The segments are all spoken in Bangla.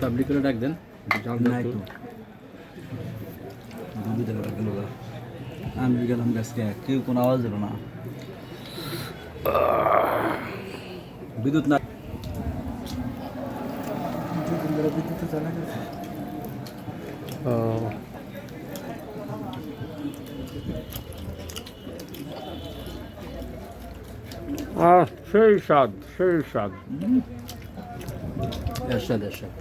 পাবলিক করে ডাক দেন জাল নাই তো। দুধ দেওয়া গেল আমি গেলাম গাছকে কেউ কোনো আওয়াজ দিল না। বিদ্যুৎ না আহ সেই স্বাদ সেই স্বাদ। এরশাদ এরশাদ।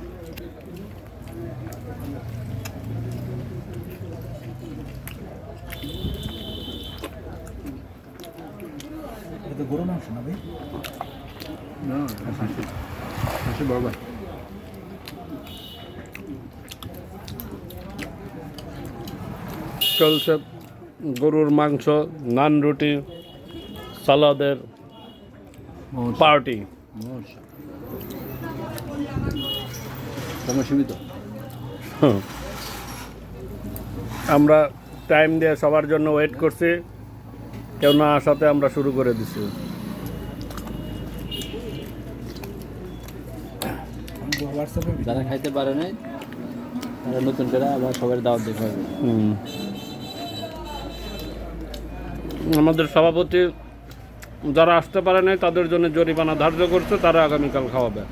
এটা তো গরু মাংস না ভাই? না হাসি। চলছে গরুর মাংস নান রুটি সালাদের পার্টি। সীমিত। আমরা টাইম দিয়ে সবার জন্য ওয়েট করছি। কেউ না আসাতে আমরা শুরু করে দিছি। যারা খাইতে পারে নাই তারা নতুন করে আবার সবার দাওয়াত দিতে হবে আমাদের সভাপতি যারা আসতে পারে নাই তাদের জন্য জরিমানা ধার্য করছে তারা আগামীকাল খাওয়াবে।